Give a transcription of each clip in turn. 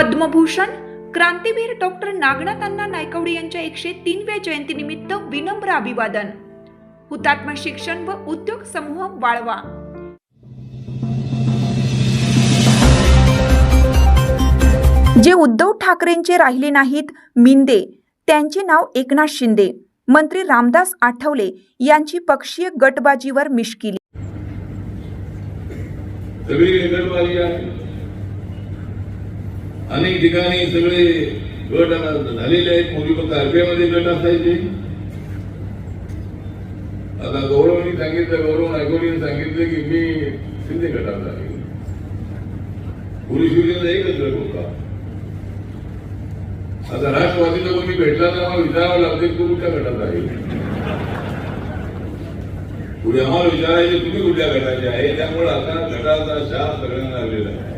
पद्मभूषण क्रांतीवीर डॉक्टर नागनाथ अण्णा नायकवडे यांच्या एकशे तीनव्या जयंतीनिमित्त विनम्र अभिवादन. हुतात्मा शिक्षण व उद्योग समूह वाळवा. जे उद्धव ठाकरेंचे राहिले नाहीत मिंदे. त्यांचे नाव एकनाथ शिंदे. मंत्री रामदास आठवले यांची पक्षीय गटबाजीवर मिश्किली. अनेक ठिकाणी सगळे गट झालेले आहेत. पूर्वी फक्त आरबीआयमध्ये गट असायचे. आता गौरवनी सांगितलं गौरव नायकोनीने सांगितलं की मी शिंदे गटात आहे. पूर्वी शिवसेनेचा एकच गट होता. आता राष्ट्रवादीला कोणी भेटला तर आम्हाला विचारावं लागते कुठल्या गटात आहे? पुढे आम्हाला विचारायचे तुम्ही कुठल्या गटाचे आहे? त्यामुळे आता गटाचा शाप सगळ्यांना लागलेला आहे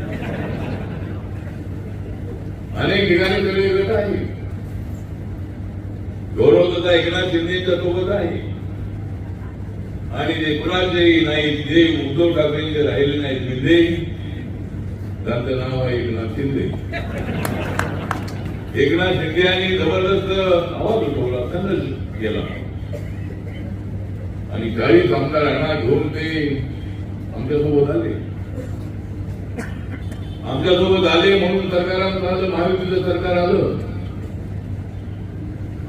अनेक ठिकाणी सगळे गट आहे गौरव तसा एकनाथ शिंदेच्या सोबत आहे. आणि ते कुणाचेही नाही जे उद्धव ठाकरेंचे राहिले नाहीत शिंदे त्यांचं नाव आहे एकनाथ शिंदे. एकनाथ शिंदे यांनी जबरदस्त आवाज उठवला त्यांना गेला आणि चाळीस आमदारांना घेऊन ते आमच्यासोबत आले. आमच्यासोबत आले म्हणून सरकारात आलं महायुतीचं सरकार आलं.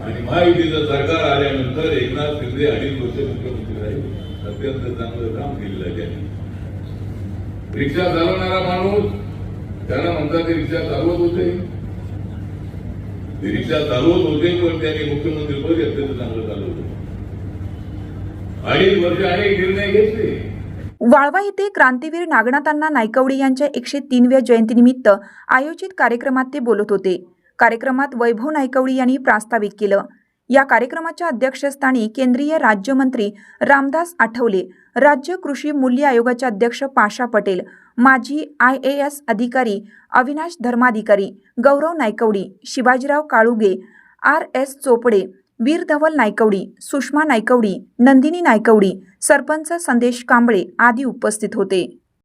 आणि महायुतीचं सरकार आल्यानंतर एकनाथ शिंदे अडीच वर्ष मुख्यमंत्री राहिले. अत्यंत चांगलं काम केलेलं आहे त्यांनी. रिक्षा चालवणारा माणूस त्यांना म्हणतात ते रिक्षा चालवत होते. ते रिक्षा चालवत होते पण त्यांनी मुख्यमंत्री पद अत्यंत चांगलं चालवत होते. अडीच वर्ष अनेक निर्णय घेतले. वाळवा येथे क्रांतीवीर नागनाथांना नायकवडी यांच्या एकशे तीनव्या जयंतीनिमित्त आयोजित कार्यक्रमात ते बोलत होते. कार्यक्रमात वैभव नायकवडी यांनी प्रास्ताविक केलं. या कार्यक्रमाच्या अध्यक्षस्थानी केंद्रीय राज्यमंत्री रामदास आठवले राज्य कृषी मूल्य आयोगाचे अध्यक्ष पाशा पटेल माजी आय ए एस अधिकारी अविनाश धर्माधिकारी गौरव नायकवडी शिवाजीराव काळुगे आर एस चोपडे वीर धवल नायकवडी सुषमा नायकवडी नंदिनी नायकवडी सरपंच संदेश कांबळे आदी उपस्थित होते.